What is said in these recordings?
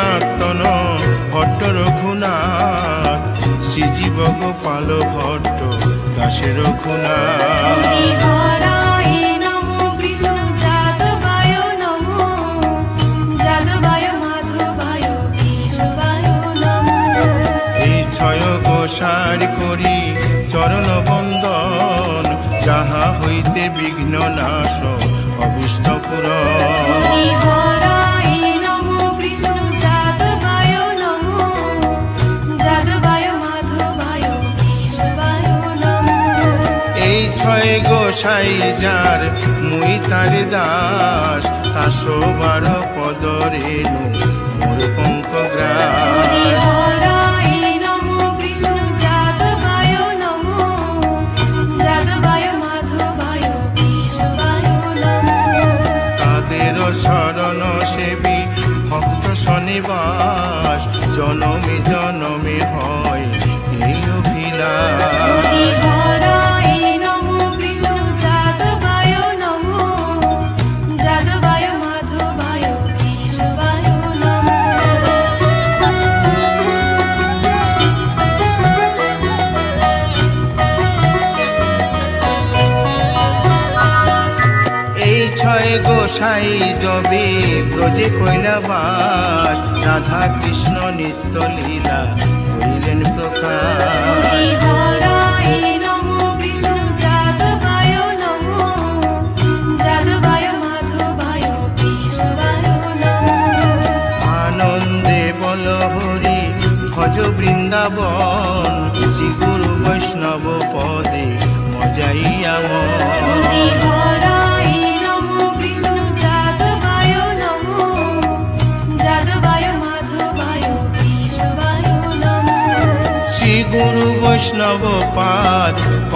সনাতন ভট্ট রঘুনাথ শ্রীজীব গোপাল ভট্ট দাসের রঘুনাথ। গোসার করি চরণ বন্দন যাহা হইতে বিঘ্ন নাশ অভিষ্ট পুরন। ছয় গোসাই যার মুই তার দাস। তাসো বার পদ রেণু মোর পঙ্ক গ্রাস। শরণ সেবী ভক্ত শনিবাস। জনমে জনমে হয় এই অভিলাষ। ব্রজে কৈলাবাস রাধা কৃষ্ণ নিত্য লীলা করিলেন প্রকাশ।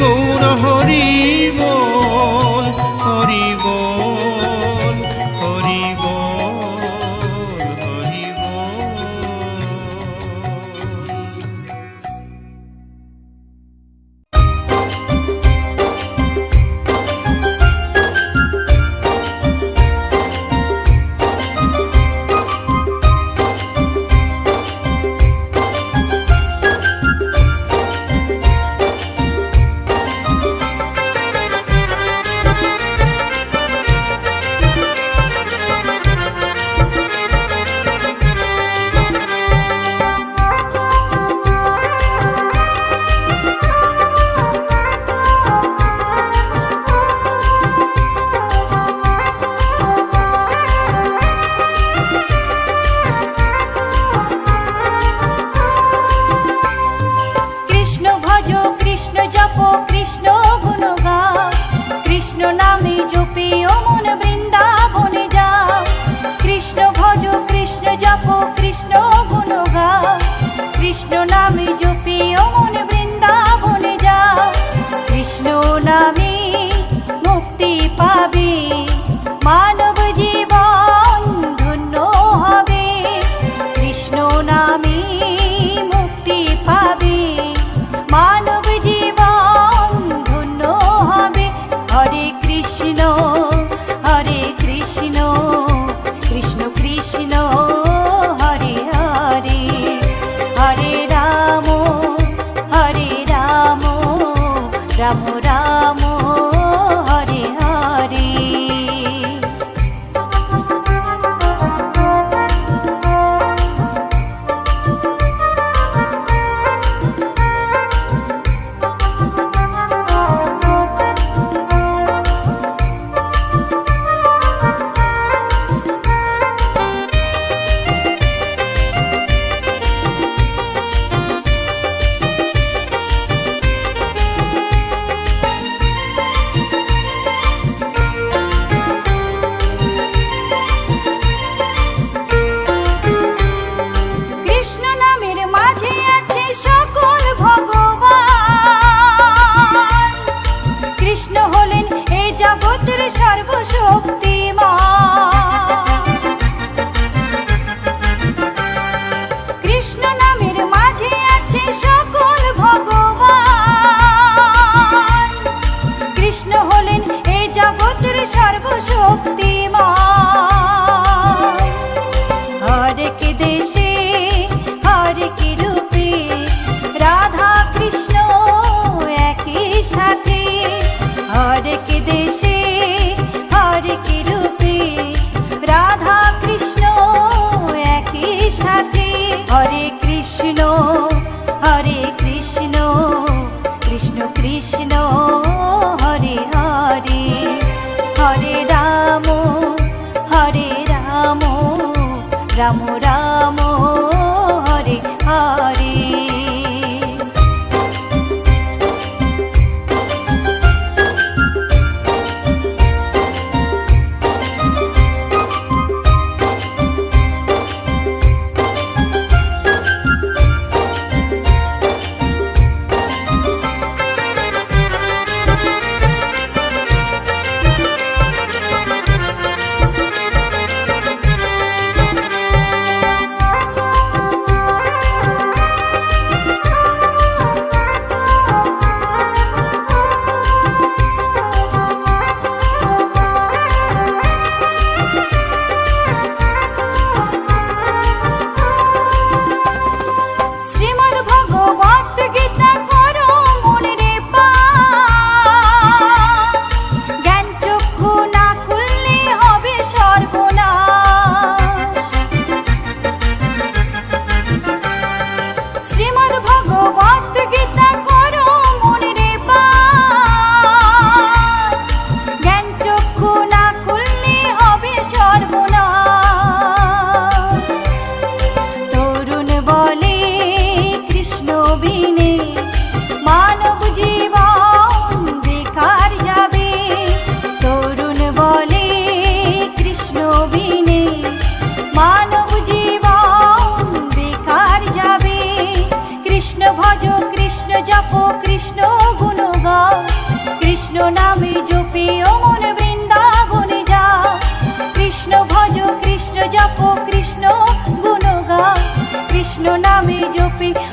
গৌর হরি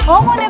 অমন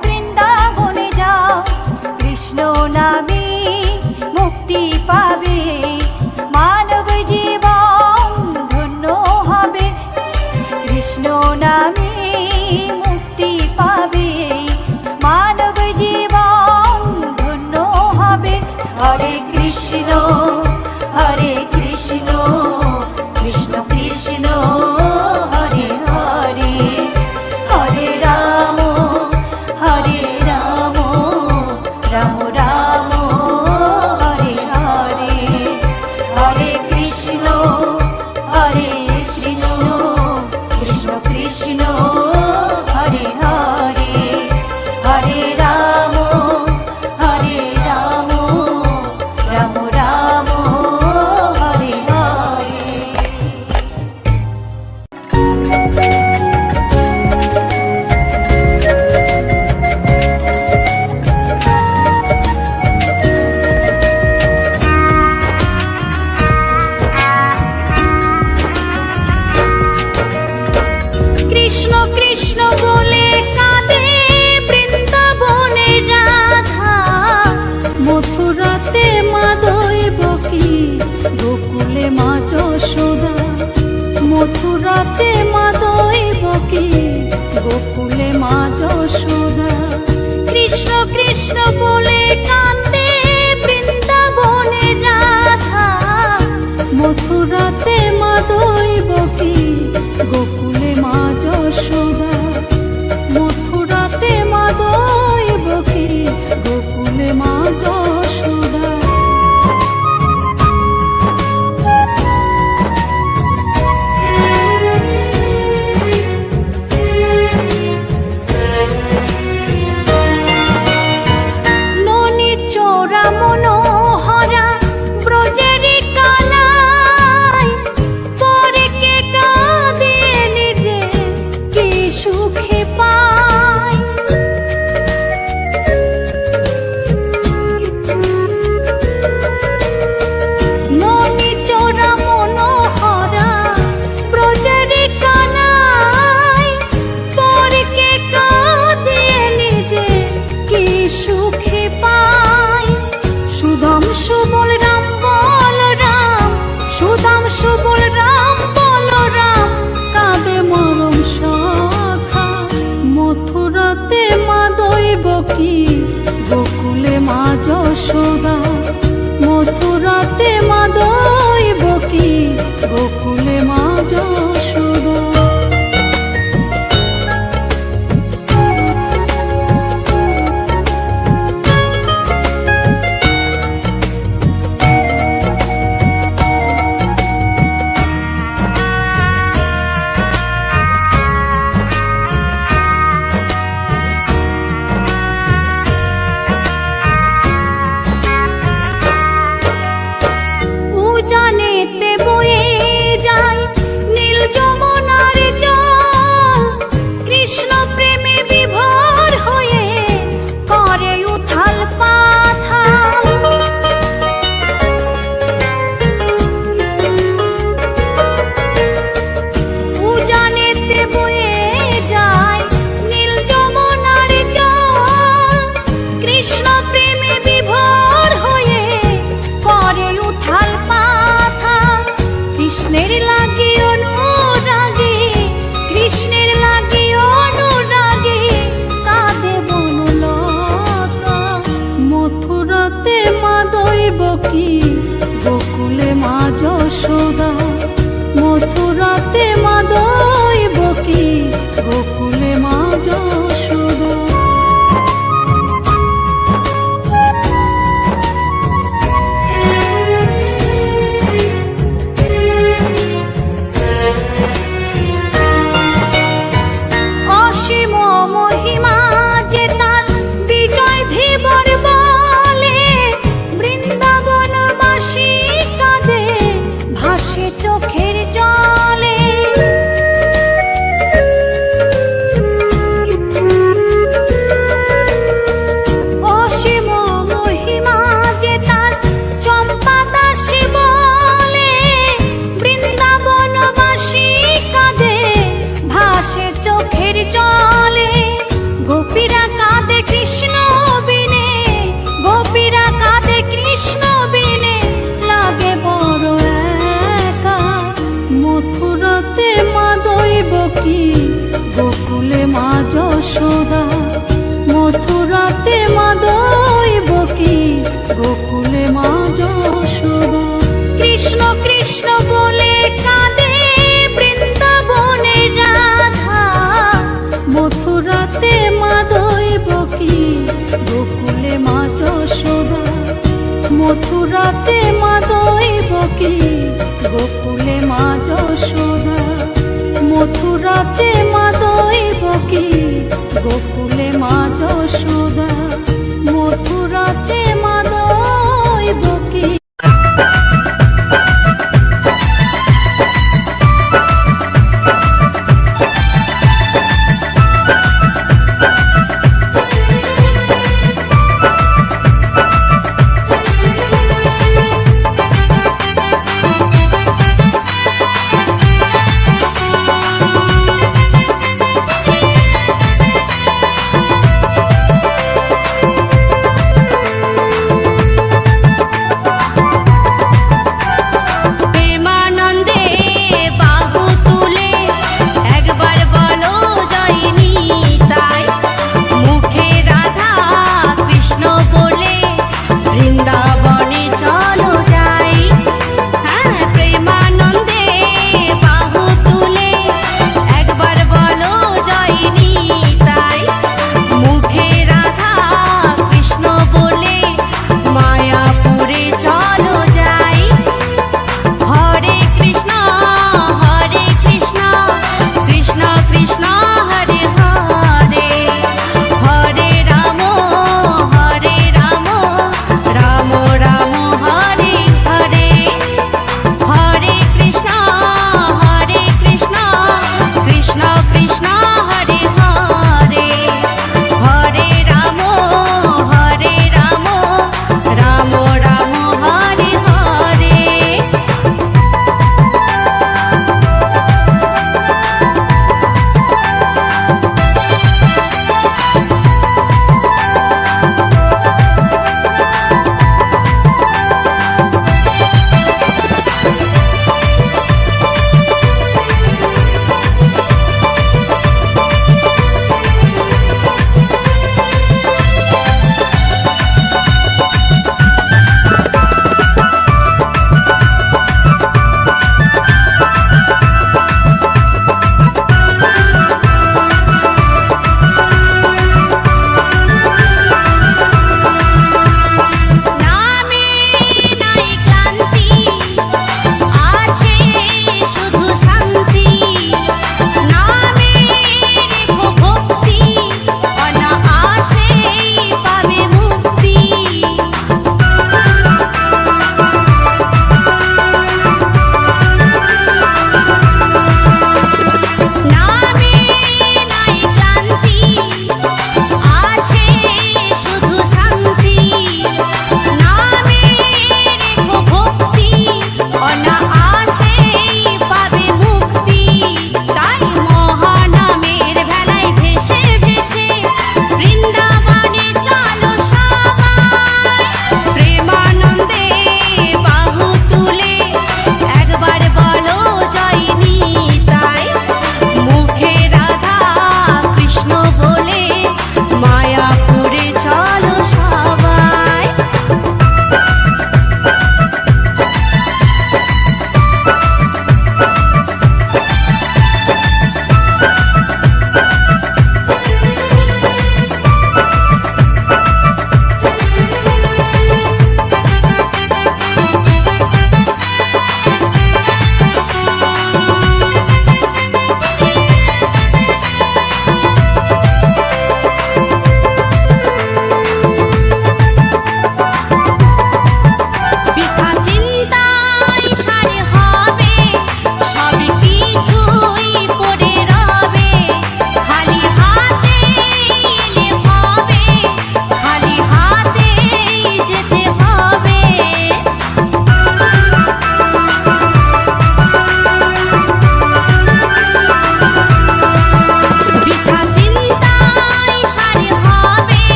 মথুরাতে মা দৈব কি গোকুলে মা যশোদা। কৃষ্ণ কৃষ্ণ বলে কাঁদে বৃন্দাবনে রাধা। মথুরাতে মা দৈব কি গোকুলে মা যশোদা। মথুরাতে মা দৈব কি গোকুলে মা যশোদা। মথুরাতে মা দৈব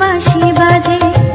বাঁশি বাজে।